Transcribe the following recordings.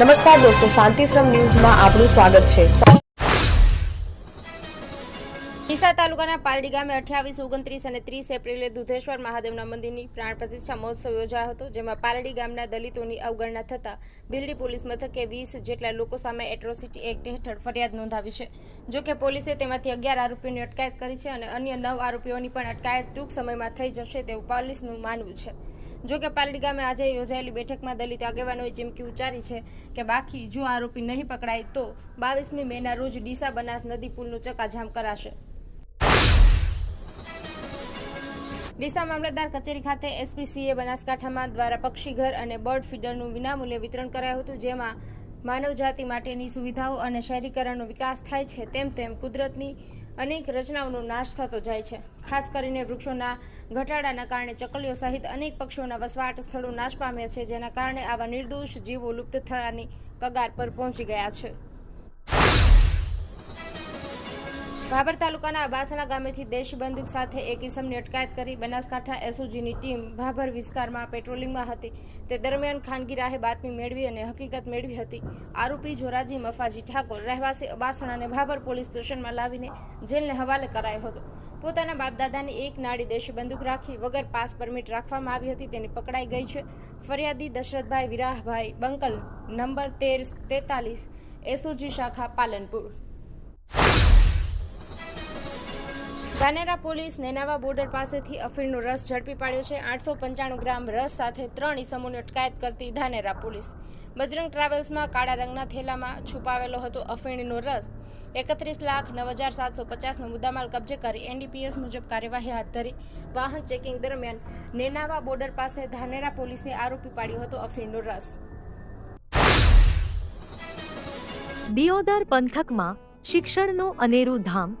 નમસ્કાર દોસ્તો શાંતિશ્રમ ન્યૂઝમાં આપનું સ્વાગત છે. ડીસા તાલુકાના પાલડી ગામે અઠ્યાવીસ, ઓગણત્રીસ અને ત્રીસ એપ્રિલે દુધેશ્વર મહાદેવના મંદિરની પ્રાણ પ્રતિષ્ઠા મહોત્સવ યોજાયો હતો, જેમાં પાલડી ગામના દલિતોની અવગણના થતાં ભીલડી પોલીસ મથકે વીસ જેટલા લોકો સામે એટ્રોસિટી એક્ટ હેઠળ ફરિયાદ નોંધાવી છે. જોકે પોલીસે તેમાંથી અગિયાર આરોપીઓની અટકાયત કરી છે અને અન્ય નવ આરોપીઓની પણ અટકાયત ટૂંક સમયમાં થઈ જશે તેવું પોલીસનું માનવું છે. જો કે પાલડી ગામે આજે યોજાયેલી બેઠકમાં દલિત આગેવાનોએ ચીમકી ઉચ્ચારી છે કે બાકી જો આરોપી નહીં પકડાય તો બાવીસમી મેના રોજ ડીસા બનાસ નદી પુલનું ચકાજામ કરાશે. ડીસા મામલતદાર કચેરી ખાતે એસપીસીએ બનાસકાંઠામાં દ્વારા પક્ષીઘર અને બર્ડ ફીડરનું વિનામૂલ્યે વિતરણ કરાયું હતું, જેમાં માનવજાતિ માટેની સુવિધાઓ અને શહેરીકરણનો વિકાસ થાય છે તેમ તેમ કુદરતની અનેક રચનાઓનો નાશ થતો જાય છે. ખાસ કરીને વૃક્ષોના ઘટાડાના કારણે ચકલીઓ સહિત અનેક પક્ષીઓના વસવાટ સ્થળો નાશ પામ્યા છે, જેના કારણે આવા નિર્દોષ જીવો લુપ્ત થવાની કગાર પર પહોંચી ગયા છે. ભાભર તાલુકાના અબાસણા ગામેથી દેશી બંદૂક સાથે એક ઇસમની અટકાયત કરી બનાસકાંઠા એસઓજીની ટીમ ભાભર વિસ્તારમાં પેટ્રોલિંગમાં હતી. તે દરમિયાન ખાનગી રાહે બાતમી મેળવી અને હકીકત મેળવી હતી. આરોપી જોરાજી મફાજી ઠાકોર રહેવાસી અબાસણાને ભાભર પોલીસ સ્ટેશનમાં લાવીને જેલને હવાલે કરાયો હતો. પોતાના બાપદાદાની એક નાડી દેશી બંદૂક રાખી વગર પાસ પરમિટ રાખવામાં આવી હતી તેની પકડાઈ ગઈ છે. ફરિયાદી દશરથભાઈ વિરાહભાઈ બંકલ, નંબર તેર તેતાલીસ, એસઓજી શાખા પાલનપુર. ધાનેરા પોલીસ નેનાવા બોર્ડર પાસેથી અફીણનો રસ ઝડપી પાડ્યો છે. આઠસો પંચાણું ગ્રામ રસ સાથે ત્રણ ઇસમોની અટકાયત કરતી ધાનેરા પોલીસ. બજરંગ ટ્રાવેલ્સમાં કાળા રંગના થેલામાં છુપાવેલો હતો અફીણનો રસ. એકત્રીસ લાખ નવ હજાર સાતસો પચાસનો મુદ્દામાલ કબજે કરી એનડીપીએસ મુજબ કાર્યવાહી હાથ ધરી. વાહન ચેકિંગ દરમિયાન નેનાવા બોર્ડર પાસે ધાનેરા પોલીસે આરોપી પાડ્યો હતો અફીણનો રસ. દિયોદર પંથકમાં શિક્ષણનું અનેરું ધામ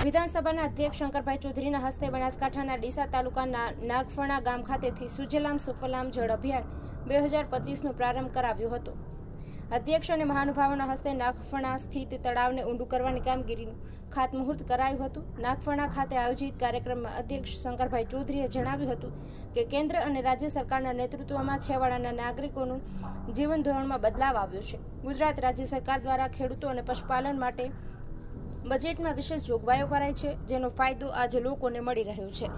વિધાનસભાના અધ્યક્ષ શંકરભાઈ ચૌધરીના હસ્તે બનાસકાંઠાના ડીસા તાલુકાના નાગફણા ગામ ખાતેથી સુજલામ સુફલામ જળ અભિયાન બે હજાર પચીસનો પ્રારંભ કરાવ્યો હતો. અધ્યક્ષ અને મહાનુભાવોના હસ્તે નાગફણા સ્થિત તળાવને ઊંડું કરવાની કામગીરીનું ખાતમુહૂર્ત કરાયું હતું. નાગફણા ખાતે આયોજિત કાર્યક્રમમાં અધ્યક્ષ શંકરભાઈ ચૌધરીએ જણાવ્યું હતું કે કેન્દ્ર અને રાજ્ય સરકારના નેતૃત્વમાં છેવાડાના નાગરિકોનું જીવન ધોરણમાં બદલાવ આવ્યો છે. ગુજરાત રાજ્ય સરકાર દ્વારા ખેડૂતો અને પશુપાલન માટે બજેટમાં વિશેષ જોગવાઈઓ કરાઈ છે, જેનો ફાયદો આજે લોકોને મળી રહ્યો છે.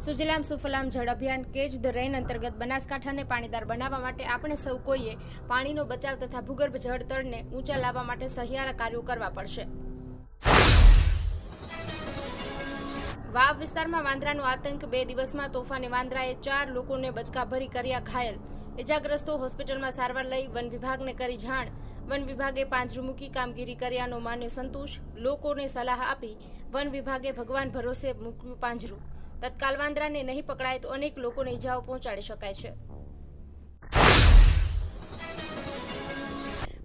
સુજલામ સુફલામ જળ અભિયાન કેચ ધ રેન અંતર્ગત બનાસકાંઠાને પાણીદાર બનાવવા માટે આપણે સૌ કોઈએ પાણીનો બચાવ તથા ભૂગર્ભ જળતળને ઊંચા લાવવા માટે સહિયારા કાર્યો કરવા પડશે. વાવ વિસ્તારમાં વાંદરાનો આતંક, બે દિવસમાં તોફાની વાંદરાએ ચાર લોકોને બચકા ભરી કર્યા ઘાયલ. ઇજાગ્રસ્તો હોસ્પિટલમાં સારવાર લઈ વન વિભાગને કરી જાણ. વન વિભાગે પાંજરું મૂકી કામગીરી કર્યાનો માન્યો સંતોષ લોકોને સલાહ આપી વન વિભાગે ભગવાન ભરોસે મૂક્યું પાંજરું. તત્કાલ વાંદરાને નહીં પકડાય તો અનેક લોકોને ઈજાઓ પહોંચાડી શકાય છે.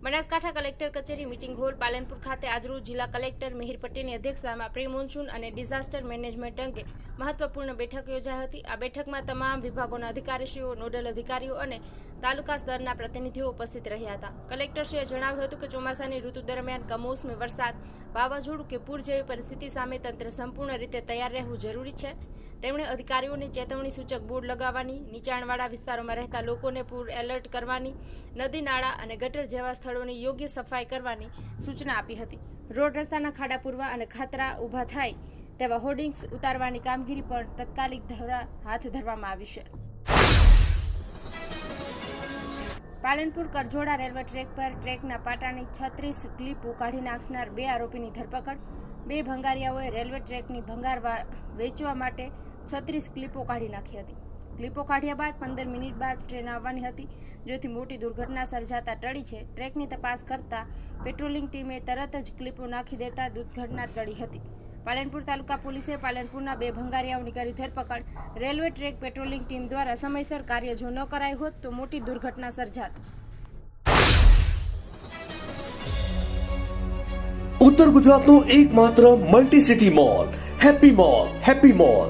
બનાસકાંઠા કલેક્ટર કચેરી મીટિંગ હોલ પાલનપુર ખાતે આજરોજ જિલ્લા કલેક્ટર મિહિર પટેલની અધ્યક્ષતામાં પ્રી મોન્સૂન અને ડિઝાસ્ટર મેનેજમેન્ટ અંગે મહત્વપૂર્ણ બેઠક યોજાઈ હતી. આ બેઠકમાં તમામ વિભાગોના અધિકારીશ્રીઓ, નોડલ અધિકારીઓ અને તાલુકા સ્તરના પ્રતિનિધિઓ ઉપસ્થિત રહ્યા હતા. કલેક્ટરશ્રીએ જણાવ્યું હતું કે ચોમાસાની ઋતુ દરમિયાન કમોસમી વરસાદ વાવાઝોડું કે પૂર જેવી પરિસ્થિતિ સામે તંત્ર સંપૂર્ણ રીતે તૈયાર રહેવું જરૂરી છે. તેમણે અધિકારીઓને ચેતવણી સૂચક બોર્ડ લગાવવાની, નીચાણવાળા વિસ્તારોમાં રહેતા લોકોને પૂર એલર્ટ કરવાની, નદી, નાળા અને ગટર જેવા સ્થળોની યોગ્ય સફાઈ કરવાની સૂચના આપી હતી. રોડ રસ્તાના ખાડા પૂરવા અને ખાતરા ઊભા થાય તેવા હોર્ડિંગ્સ ઉતારવાની કામગીરી પણ તત્કાલિક ધોરા હાથ ધરવામાં આવી છે. પાલનપુર કરજોડા રેલવે ટ્રેક પર ટ્રેકના પાટાની છત્રીસ ક્લિપો કાઢી નાખનાર બે આરોપીની ધરપકડ. બે ભંગારિયાઓએ રેલવે ટ્રેકની ભંગાર વેચવા માટે છત્રીસ ક્લિપો કાઢી નાખી હતી. ક્લિપો કાઢ્યા બાદ પંદર મિનિટ બાદ ટ્રેન આવવાની હતી, જેથી મોટી દુર્ઘટના સર્જાતા ટળી છે. ટ્રેકની તપાસ કરતા પેટ્રોલિંગ ટીમે તરત જ ક્લિપો નાખી દેતા દુર્ઘટના ટળી હતી. પાલનપુર તાલુકા પોલીસે પાલનપુરના બે ભંગારિયાઓની કરી ધરપકડ. રેલવે ટ્રેક પેટ્રોલિંગ ટીમ દ્વારા સમયસર કાર્ય જો ન કરાયું હોત, તો મોટી દુર્ઘટના સર્જાત. ઉત્તર ગુજરાતનો એકમાત્ર multi city mall happy mall happy mall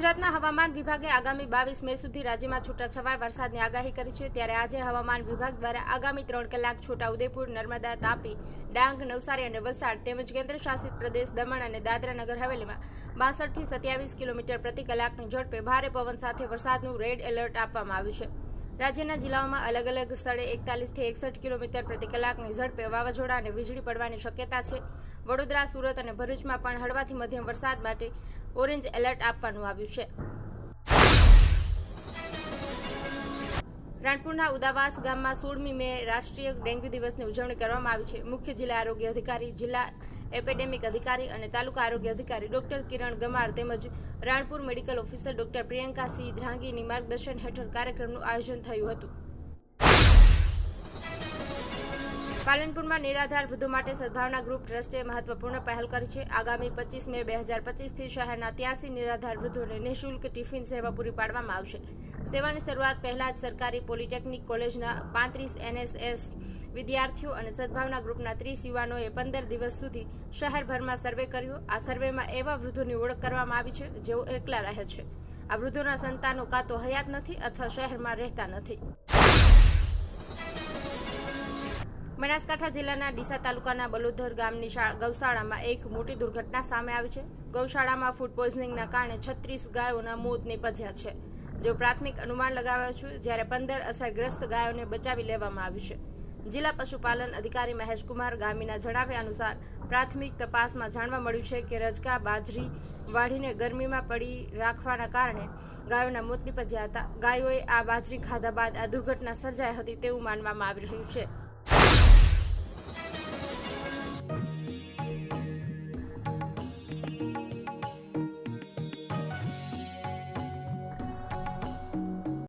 ગુજરાતના હવામાન વિભાગે આગામી બાવીસ મે સુધી રાજ્યમાં છૂટાછવાયા વરસાદની આગાહી કરી છે. ત્યારે આજે હવામાન વિભાગ દ્વારા આગામી ત્રણ કલાક છોટાઉદેપુર, નર્મદા, તાપી, ડાંગ, નવસારી અને વલસાડ તેમજ કેન્દ્ર શાસિત પ્રદેશ દમણ અને દાદરા નગર હવેલીમાં બાસઠથી સત્યાવીસ કિલોમીટર પ્રતિ કલાકની ઝડપે ભારે પવન સાથે વરસાદનું રેડ એલર્ટ આપવામાં આવ્યું છે. રાજ્યના જિલ્લાઓમાં અલગ અલગ સ્થળે એકતાલીસથી એકસઠ કિલોમીટર પ્રતિ કલાકની ઝડપે વાવાઝોડા અને વીજળી પડવાની શક્યતા છે. વડોદરા, સુરત અને ભરૂચમાં પણ હળવાથી મધ્યમ વરસાદ માટે ઓરેન્જ એલર્ટ આપવાનું આવ્યું છે. રાણપુરના ઉદાવાસ ગામમાં સોળમી મે રાષ્ટ્રીય ડેન્ગ્યુ દિવસની ઉજવણી કરવામાં આવી છે. મુખ્ય જિલ્લા આરોગ્ય અધિકારી, જિલ્લા એપેડેમિક અધિકારી અને તાલુકા આરોગ્ય અધિકારી ડોક્ટર કિરણ ગમાર તેમજ Ranpur medical officer doctor Priyanka Singh ધ્રાંગીની માર્ગદર્શન હેઠળ કાર્યક્રમનું આયોજન થયું હતું. પાલનપુરમાં નિરાધાર વૃદ્ધો માટે સદભાવના ગ્રુપ ટ્રસ્ટે મહત્વપૂર્ણ પહેલ કરી છે. આગામી પચીસ મે બે હજાર પચીસથી શહેરના ત્યાંસી નિરાધાર વૃદ્ધોને નિઃશુલ્ક ટિફિન સેવા પૂરી પાડવામાં આવશે. સેવાની શરૂઆત પહેલાં જ સરકારી પોલિટેકનિક કોલેજના પાંત્રીસ એનએસએસ વિદ્યાર્થીઓ અને સદભાવના ગ્રુપના ત્રીસ યુવાનોએ પંદર દિવસ સુધી શહેરભરમાં સર્વે કર્યો. આ સર્વેમાં એવા વૃદ્ધોની ઓળખ કરવામાં આવી છે જેઓ એકલા રહે છે. આ વૃદ્ધોના સંતાનો કાં તો હયાત નથી અથવા શહેરમાં રહેતા નથી. બનાસકાંઠા જિલ્લાના ડીસા તાલુકાના બલોદર ગામની ગૌશાળામાં એક મોટી દુર્ઘટના સામે આવી છે. ગૌશાળામાં ફૂડ પોઈઝનિંગના કારણે છત્રીસ ગાયોના મોત નિપજ્યા છે. જેઓ પ્રાથમિક અનુમાન લગાવ્યો છે, જ્યારે પંદર અસરગ્રસ્ત ગાયોને બચાવી લેવામાં આવ્યું છે. જિલ્લા પશુપાલન અધિકારી મહેશકુમાર ગામીના જણાવ્યા અનુસાર, પ્રાથમિક તપાસમાં જાણવા મળ્યું છે કે રજકા, બાજરી વાઢીને ગરમીમાં પડી રાખવાના કારણે ગાયોના મોત નિપજ્યા હતા. ગાયોએ આ બાજરી ખાધા બાદ આ દુર્ઘટના સર્જાઈ હતી તેવું માનવામાં આવી રહ્યું છે.